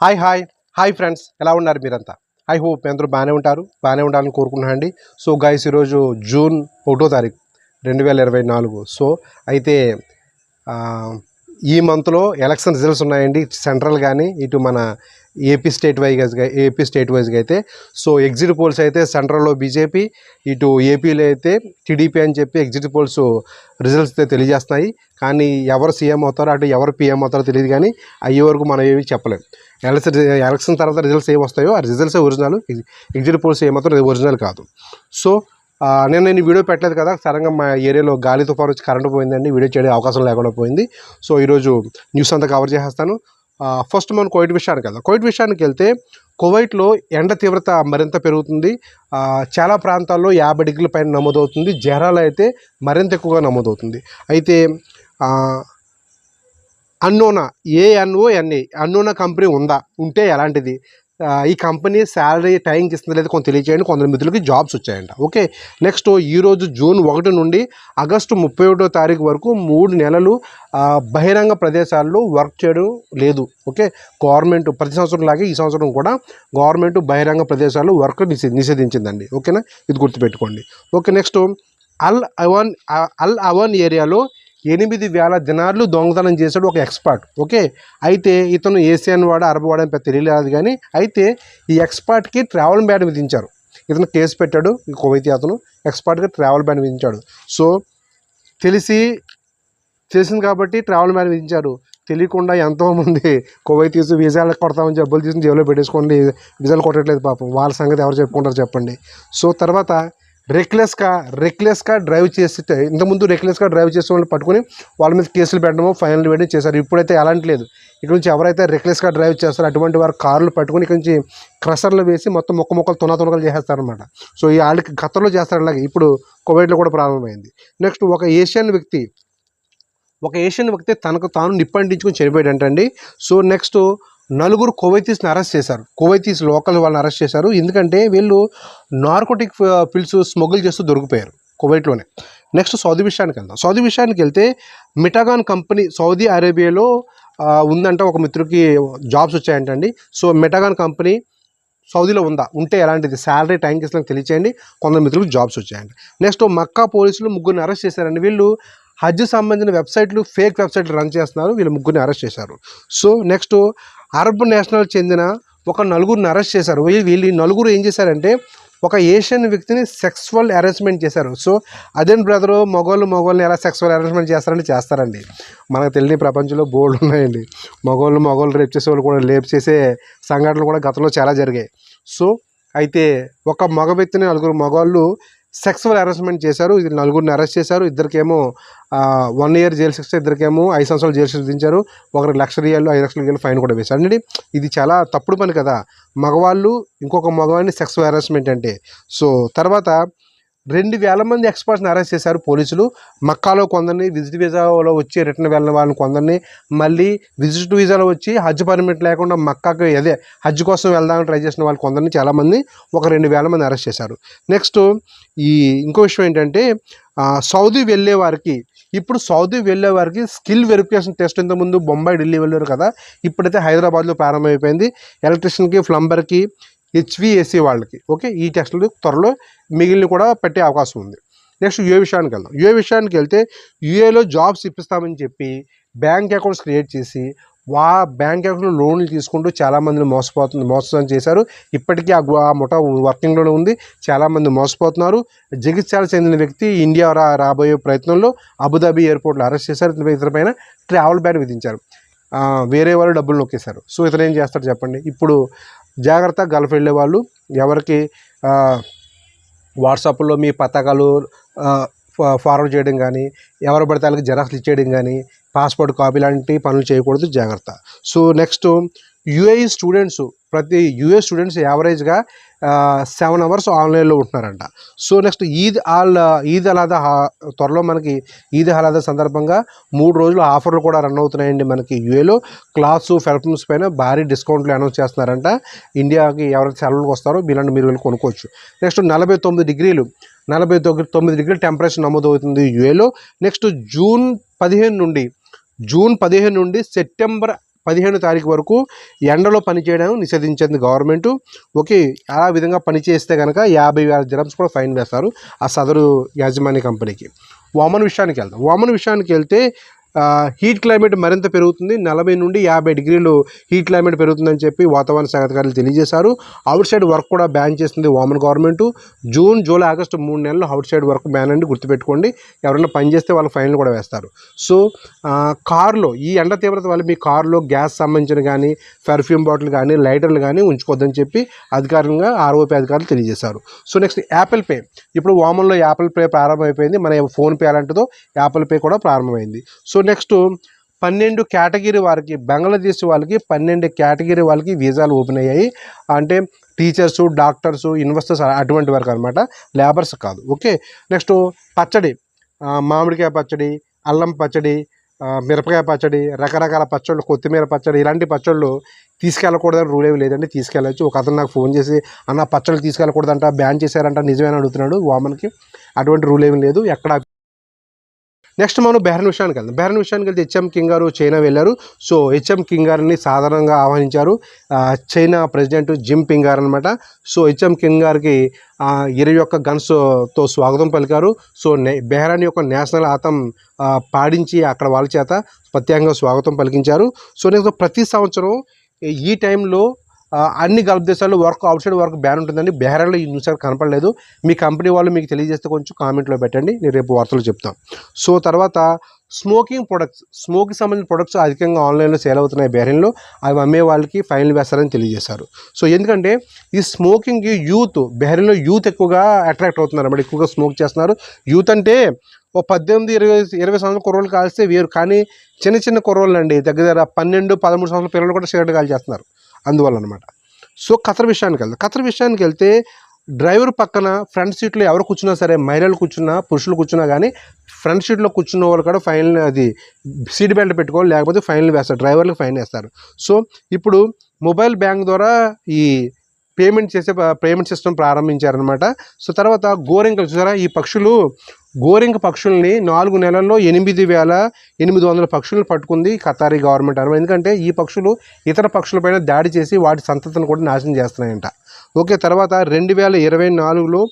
Hi hi. Hi friends ఎలా ఉన్నారు మీరంతా? ఐ హోప్ మీ అందరూ బాగానే ఉంటారు బాగానే ఉండాలని కోరుకుంటున్నాను అండి సో గైస్ ఈరోజు జూన్ ఒకటో తారీఖు రెండు వేల ఇరవై నాలుగు. సో అయితే ఈ మంత్లో ఎలక్షన్ రిజల్ట్స్ ఉన్నాయండి. సెంట్రల్ కానీ ఇటు మన ఏపీ స్టేట్ వైజ్గా ఏపీ స్టేట్ వైజ్గా అయితే. సో ఎగ్జిట్ పోల్స్ అయితే సెంట్రల్లో బీజేపీ ఇటు ఏపీలో అయితే టీడీపీ అని చెప్పి ఎగ్జిట్ పోల్స్ రిజల్ట్స్ అయితే తెలియజేస్తున్నాయి. కానీ ఎవరు సీఎం అవుతారో అటు ఎవరు పీఎం అవుతారో తెలియదు కానీ అయ్యే వరకు మనం ఏమీ చెప్పలేం. ఎలక్షన్ ఎలక్షన్ తర్వాత రిజల్ట్స్ ఏమి వస్తాయో ఆ రిజల్ట్స్ ఒరిజినల్. ఎగ్జిట్ పోల్స్ ఏమాత్రం ఒరిజినల్ కాదు. సో నేను నేను వీడియో పెట్టలేదు కదా సడన్గా మా ఏరియాలో గాలి తుఫాను వచ్చి కరెంటు పోయిందండి వీడియో చేయడం అవకాశం లేకుండా పోయింది. సో ఈరోజు న్యూస్ అంతా కవర్ చేసేస్తాను. ఫస్ట్ మనం కోవిడ్ విషయానికి వెళ్దాం. కోవిడ్ విషయానికి వెళ్తే కువైట్లో ఎండ తీవ్రత మరింత పెరుగుతుంది. చాలా ప్రాంతాల్లో యాభై డిగ్రీల పైన నమోదవుతుంది. జ్వరాలు అయితే మరింత ఎక్కువగా నమోదవుతుంది. అయితే అన్నోనా ఏఎన్ఓఎన్ఏ అన్నోనా కంపెనీ ఉందా? ఉంటే ఎలాంటిది? ఈ కంపెనీ శాలరీ టైంకి ఇస్తుంది లేదా కొంత తెలియచేయండి. కొందరు మిత్రులకి జాబ్స్ వచ్చాయంట. ఓకే నెక్స్ట్ ఈరోజు జూన్ ఒకటి నుండి ఆగస్టు ముప్పై ఒకటో తారీఖు వరకు మూడు నెలలు బహిరంగ ప్రదేశాల్లో వర్క్ చేయడం లేదు. ఓకే గవర్నమెంట్ ప్రతి సంవత్సరం లాగే ఈ సంవత్సరం కూడా గవర్నమెంట్ బహిరంగ ప్రదేశాల్లో వర్క్ నిషే నిషేధించిందండి. ఓకేనా? ఇది గుర్తుపెట్టుకోండి. ఓకే నెక్స్ట్ అల్ అవన్ అల్ అవన్ ఏరియాలో ఎనిమిది వేల దినార్లు దొంగతనం చేశాడు ఒక ఎక్స్పర్ట్. ఓకే? అయితే ఇతను ఏసియన్ వాడ అరబ్ వాడు అని పెద్ద తెలియలేదు కానీ అయితే ఈ ఎక్స్పర్ట్కి ట్రావెల్ బ్యాన్ విధించారు. ఇతను కేసు పెట్టాడు ఈ కువైతీ అతను ఎక్స్పర్ట్గా ట్రావెల్ బ్యాన్ విధించాడు. సో తెలిసి తెలిసింది కాబట్టి ట్రావెల్ బ్యాన్ విధించారు. తెలియకుండా ఎంతోమంది కువైతీస్ వీసాలు కొడతామని జబ్బులు తీసి జేబులో పెట్టేసుకోండి వీసాలు కొట్టట్లేదు పాపం. వాళ్ళ సంగతి ఎవరు చెప్పుకుంటారు చెప్పండి. సో తర్వాత రెక్లెస్గా రెక్లెస్గా డ్రైవ్ చేస్తే ఇంతకుముందు రెక్లెస్గా డ్రైవ్ చేసే వాళ్ళని పట్టుకొని వాళ్ళ మీద కేసులు పెట్టడమో ఫైనల్ వేయడం చేశారు. ఇప్పుడైతే అలాంటి లేదు. ఇక్కడ నుంచి ఎవరైతే రెక్లెస్గా డ్రైవ్ చేస్తారో అటువంటి వారు కార్లు పట్టుకొని ఇక్కడ నుంచి క్రషర్లు వేసి మొత్తం మొక్క మొక్కలు తున తునకలు చేసేస్తారనమాట సో ఈ వాళ్ళకి గతంలో చేస్తారు అలాగే ఇప్పుడు కోవిడ్లో కూడా ప్రారంభమైంది. నెక్స్ట్ ఒక ఏషియన్ వ్యక్తి ఒక ఏషియన్ వ్యక్తి తనకు తాను నిప్పంటించుకుని చనిపోయాడంటండి. సో నెక్స్ట్ నలుగురు కువైతీస్ని అరెస్ట్ చేశారు. కువైతీస్ లోకల్ వాళ్ళని అరెస్ట్ చేశారు. ఎందుకంటే వీళ్ళు నార్కోటిక్ పిల్స్ స్మగుల్ చేస్తూ దొరికిపోయారు కువైట్లోనే. నెక్స్ట్ సౌదీ విషయానికి వెళ్దాం. సౌదీ విషయానికి వెళ్తే మిటాగాన్ కంపెనీ సౌదీ అరేబియాలో ఉందంట ఒక మిత్రుడికి జాబ్స్ వచ్చాయంటండి. సో మిటాగాన్ కంపెనీ సౌదీలో ఉందా? ఉంటే ఎలాంటిది? శాలరీ టైంకి ఇస్తానికి తెలియచేయండి. కొందరు మిత్రులకు జాబ్స్ వచ్చాయండి నెక్స్ట్ మక్కా పోలీసులు ముగ్గురిని అరెస్ట్ చేశారండి. వీళ్ళు హజ్ సంబంధించిన వెబ్సైట్లు ఫేక్ వెబ్సైట్లు రన్ చేస్తున్నారు. వీళ్ళు ముగ్గురిని అరెస్ట్ చేశారు. సో నెక్స్ట్ అరబ్ నేషనల్ చెందిన ఒక నలుగురిని అరెస్ట్ చేశారు. వీళ్ళు ఈ నలుగురు ఏం చేశారంటే ఒక ఏషియన్ వ్యక్తిని సెక్స్వల్ అరేంజ్మెంట్ చేశారు. సో అదేం బ్రదరు మగవాళ్ళు మగవాళ్ళని ఎలా సెక్స్వల్ అరేంజ్మెంట్ చేస్తారంటే చేస్తారండి. మనకు తెలియని ప్రపంచంలో బోర్డు ఉన్నాయండి. మగవాళ్ళు మగవాళ్ళు రేపు చేసే వాళ్ళు కూడా లేపు చేసే సంఘటనలు కూడా గతంలో చాలా జరిగాయి. సో అయితే ఒక మగ వ్యక్తిని నలుగురు మగవాళ్ళు సెక్సువల్ హెరాస్మెంట్ చేశారు. ఇది నలుగురిని అరెస్ట్ చేశారు. ఇద్దరికేమో వన్ ఇయర్ జైలు శిక్ష ఇద్దరికేమో ఐదు సంవత్సరాలు జైలు శిక్ష విధించారు. ఒకరికి లక్ష రియాలు ఐదు లక్షల రియాలు ఫైన్ కూడా వేశారు. అండి ఇది చాలా తప్పుడు పని కదా. మగవాళ్ళు ఇంకొక మగవాడిని సెక్సువల్ హెరాస్మెంట్ అంటే. సో తర్వాత రెండు వేల మంది ఎక్స్పర్ట్స్ని అరెస్ట్ చేశారు పోలీసులు. మక్కాలో కొందరిని విజిట్ వీసాలో వచ్చి రిటర్న్ వెళ్ళిన వాళ్ళని కొందరిని మళ్ళీ విజిట్ వీసాలో వచ్చి హజ్ పర్మిట్ లేకుండా మక్కాకి అదే హజ్ కోసం వెళ్దామని ట్రై చేసిన వాళ్ళు కొందరిని చాలామంది ఒక రెండు వేల మంది అరెస్ట్ చేశారు. నెక్స్ట్ ఈ ఇంకో విషయం ఏంటంటే సౌదీ వెళ్ళే వారికి ఇప్పుడు సౌదీ వెళ్ళే వారికి స్కిల్ వెరిఫికేషన్ టెస్ట్ ఇంతకుముందు బొంబాయి ఢిల్లీ వెళ్ళారు కదా ఇప్పుడైతే హైదరాబాద్లో ప్రారంభమైపోయింది. ఎలక్ట్రిషియన్కి ప్లంబర్కి హెచ్విఏసీ వాళ్ళకి. ఓకే? ఈ టెస్టులు త్వరలో మిగిలిన కూడా పెట్టే అవకాశం ఉంది. నెక్స్ట్ యుఏ విషయానికి వెళ్దాం. యుఏ విషయానికి వెళ్తే యుఏలో జాబ్స్ ఇప్పిస్తామని చెప్పి బ్యాంక్ అకౌంట్స్ క్రియేట్ చేసి వా బ్యాంక్ అకౌంట్లో లోన్లు తీసుకుంటూ చాలామందిని మోసపోతుంది మోసం చేశారు. ఇప్పటికీ ఆ గు- ఆ ముఠా వర్కింగ్లోనే ఉంది. చాలామంది మోసపోతున్నారు. జగిత్యాల చెందిన వ్యక్తి ఇండియా రా రాబోయే ప్రయత్నంలో అబుదాబి ఎయిర్పోర్ట్లో అరెస్ట్ చేశారు. ఇతని పైన ట్రావెల్ బ్యాన్ విధించారు. వేరే వాళ్ళు డబ్బులు నొక్కేశారు. సో ఇతను ఏం చేస్తాడు చెప్పండి? ఇప్పుడు జాగ్రత్త గల్ఫ్ వెళ్ళే వాళ్ళు ఎవరికి వాట్సాప్లో మీ పథకాలు ఫార్వర్డ్ చేయడం కానీ ఎవరు పడితే వాళ్ళకి జెరాక్స్లు ఇచ్చేయడం కానీ పాస్పోర్ట్ కాపీ లాంటి పనులు చేయకూడదు జాగ్రత్త. సో నెక్స్ట్ యుఏఈ స్టూడెంట్స్ ప్రతి యుఏ స్టూడెంట్స్ యావరేజ్గా సెవెన్ అవర్స్ ఆన్లైన్లో ఉంటున్నారంట. So next Eid all Eid అలాదా త్వరలో మనకి ఈద్ అలాదా సందర్భంగా మూడు రోజులు ఆఫర్లు కూడా రన్ అవుతున్నాయండి మనకి యుఏలో. క్లాత్స్ పెర్ఫ్యూమ్స్ పైన భారీ డిస్కౌంట్లు అనౌన్స్ చేస్తున్నారంట. ఇండియాకి ఎవరైతే సెలవులకు వస్తారో మీలాంటి మీరు వెళ్ళి కొనుక్కోవచ్చు. నెక్స్ట్ నలభై తొమ్మిది డిగ్రీలు నలభై తొమ్మిది డిగ్రీలు టెంపరేచర్ నమోదవుతుంది యుఏలో. నెక్స్ట్ జూన్ పదిహేను నుండి జూన్ పదిహేను నుండి సెప్టెంబర్ పదిహేను తారీఖు వరకు ఎండలో పనిచేయడం నిషేధించింది గవర్నమెంట్. ఓకే ఆ విధంగా పనిచేస్తే కనుక యాభై వేల దిరమ్స్ కూడా ఫైన్ వేస్తారు ఆ సదరు యాజమాన్య కంపెనీకి. వామన్ విషయానికి వెళ్తాం వామన్ విషయానికి వెళ్తే హీట్ క్లైమేట్ మరింత పెరుగుతుంది. నలభై నుండి యాభై డిగ్రీలు హీట్ క్లైమేట్ పెరుగుతుందని చెప్పి వాతావరణ శాఖ అధికారులు తెలియజేశారు. అవుట్ సైడ్ వర్క్ కూడా బ్యాన్ చేస్తుంది Oman government June July August మూడు నెలలు అవుట్ సైడ్ వర్క్ బ్యాన్ అండి గుర్తుపెట్టుకోండి. ఎవరైనా పని చేస్తే వాళ్ళు ఫైన్లు కూడా వేస్తారు. సో కారులో ఈ ఎండ తీవ్రత వల్ల మీ కారులో గ్యాస్ సంబంధించిన కానీ పెర్ఫ్యూమ్ బాటిల్ కానీ లైటర్లు కానీ ఉంచుకోవద్దని చెప్పి అధికారికంగా ఆర్ఓపీ అధికారులు తెలియజేశారు. సో నెక్స్ట్ యాపిల్ పే ఇప్పుడు వామన్లో యాపిల్ పే ప్రారంభమైపోయింది. మన ఫోన్పే అలాంటిదో యాపిల్ పే కూడా ప్రారంభమైంది. సో నెక్స్ట్ పన్నెండు కేటగిరీ వారికి బంగ్లాదేశ్ వాళ్ళకి పన్నెండు కేటగిరీ వాళ్ళకి వీసాలు ఓపెన్ అయ్యాయి. అంటే టీచర్స్ డాక్టర్స్ ఇన్వెస్టర్స్ అటువంటి వరకు అనమాట లేబర్స్ కాదు. ఓకే నెక్స్ట్ పచ్చడి. మామిడికాయ పచ్చడి అల్లం పచ్చడి మిరపకాయ పచ్చడి రకరకాల పచ్చళ్ళు కొత్తిమీర పచ్చడి ఇలాంటి పచ్చళ్ళు తీసుకెళ్ళకూడదని రూల్ ఏమి లేదండి. తీసుకెళ్ళచ్చు. ఒక అతను నాకు ఫోన్ చేసి అన్న పచ్చళ్ళు తీసుకెళ్ళకూడదంట బ్యాన్ చేశారంట నిజమేనా అడుగుతున్నాడు వామన్కి. అటువంటి రూల్ ఏమి లేదు. ఎక్కడ నెక్స్ట్ మనం బెహరన్ విషయానికి వెళ్దాం. బెహరన్ విషయానికి వెళ్తే హెచ్ఎం కింగ్ గారు చైనా వెళ్ళారు. సో హెచ్ఎం కింగ్ గారిని సాధారణంగా ఆహ్వానించారు. చైనా ప్రెసిడెంట్ జిమ్ పింగ్ గారు అనమాట సో హెచ్ఎం కింగ్ గారికి ఇరవై ఒక్క గన్స్తో స్వాగతం పలికారు. సో నే బెహరాన్ యొక్క నేషనల్ ఆతం పాడించి అక్కడ వాళ్ళ చేత ప్రత్యేకంగా స్వాగతం పలికించారు. సో నేను ప్రతి సంవత్సరం ఈ టైంలో అన్ని గల్ఫ్ దేశాల్లో work outside work ban ఉంటుందండి. బెహరాన్లో ఈ న్యూస్ కనపడలేదు. మీ కంపెనీ వాళ్ళు మీకు తెలియజేస్తే కొంచెం కామెంట్లో పెట్టండి. నేను రేపు వార్తలు చెప్తాను సో తర్వాత స్మోకింగ్ ప్రొడక్ట్స్ స్మోక్కి సంబంధించిన ప్రొడక్ట్స్ అధికంగా ఆన్లైన్లో సేల్ అవుతున్నాయి బెహరీన్లో. అవి అమ్మే వాళ్ళకి ఫైన్లు వేస్తారని తెలియజేశారు. సో ఎందుకంటే ఈ స్మోకింగ్ యూత్ బెహరీన్లో యూత్ ఎక్కువగా అట్రాక్ట్ అవుతున్నారు. అన్నమాట ఎక్కువగా స్మోక్ చేస్తున్నారు. యూత్ అంటే ఓ పద్దెనిమిది ఇరవై ఇరవై సంవత్సరాల కుర్రోళ్ళు కాల్స్తే వేరు. కానీ చిన్న చిన్న కుర్రోళ్ళు అండి దగ్గర దగ్గర పన్నెండు పదమూడు సంవత్సరాల పిల్లలు కూడా సిగరెట్ కాల్ చేస్తున్నారు అందువల్ల అనమాట సో ఖతర్ విషయానికి వెళ్తాం ఖతర్ విషయానికి వెళ్తే డ్రైవర్ పక్కన ఫ్రంట్ సీట్లో ఎవరు కూర్చున్నా సరే మహిళలు కూర్చున్నా పురుషులు కూర్చున్నా కానీ ఫ్రంట్ సీట్లో కూర్చున్న వాళ్ళు కూడా ఫైన్ అది సీట్ బెల్ట్ పెట్టుకోవాలి లేకపోతే ఫైన్లు వేస్తారు. డ్రైవర్లకు ఫైన్ వేస్తారు. సో ఇప్పుడు మొబైల్ బ్యాంక్ ద్వారా ఈ పేమెంట్ చేసే పేమెంట్ సిస్టమ్ ప్రారంభించారనమాట. సో తర్వాత గోరింకలు చూసారా? ఈ పక్షులు గోరింక పక్షుల్ని నాలుగు నెలల్లో ఎనిమిది వేల ఎనిమిది వందల పక్షులను పట్టుకుంది ఖతారీ గవర్నమెంట్ అనమాట ఎందుకంటే ఈ పక్షులు ఇతర పక్షులపైన దాడి చేసి వాటి సంతతిని కూడా నాశనం చేస్తున్నాయంట. ఓకే తర్వాత రెండు వేల ఇరవై నాలుగులో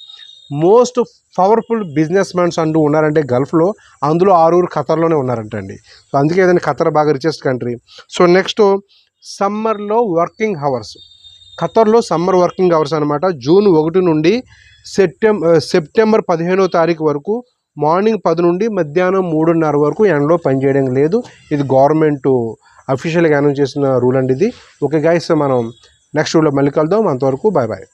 మోస్ట్ పవర్ఫుల్ బిజినెస్ మ్యాన్స్ అంటూ ఉన్నారంటే గల్ఫ్లో అందులో ఆరుగురు ఖతర్లోనే ఉన్నారంటండి. సో అందుకే ఏదైనా ఖతర్ బాగా రిచెస్ట్ కంట్రీ సో నెక్స్ట్ సమ్మర్లో వర్కింగ్ అవర్స్. ఖతర్లో సమ్మర్ వర్కింగ్ అవర్స్ అనమాట జూన్ ఒకటి నుండి సెప్టెంబర్ సెప్టెంబర్ పదిహేనో తారీఖు వరకు మార్నింగ్ పది నుండి మధ్యాహ్నం మూడున్నర వరకు ఎండలో పనిచేయడం లేదు. ఇది గవర్నమెంట్ అఫీషియల్గా అనౌన్స్ చేసిన రూల్ అండి ఇది. ఓకే గైస్ మనం నెక్స్ట్ రూల్లో మళ్ళీ కలుద్దాం. అంతవరకు బాయ్ బాయ్.